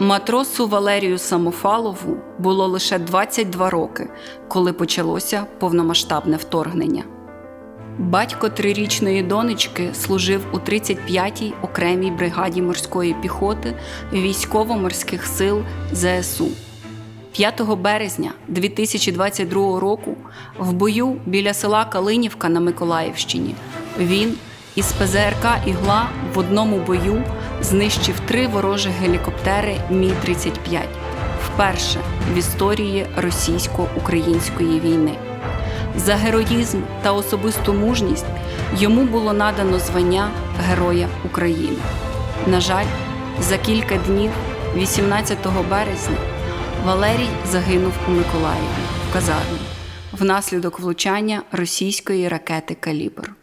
Матросу Валерію Самофалову було лише 22 роки, коли почалося повномасштабне вторгнення. Батько трирічної донечки служив у 35-й окремій бригаді морської піхоти військово-морських сил ЗСУ. 5 березня 2022 року в бою біля села Калинівка на Миколаївщині він із ПЗРК Ігла в одному бою знищив три ворожі гелікоптери Мі-35 вперше в історії російсько-української війни. За героїзм та особисту мужність йому було надано звання Героя України. На жаль, за кілька днів, 18 березня, Валерій загинув у Миколаєві в казармі внаслідок влучання російської ракети Калібр.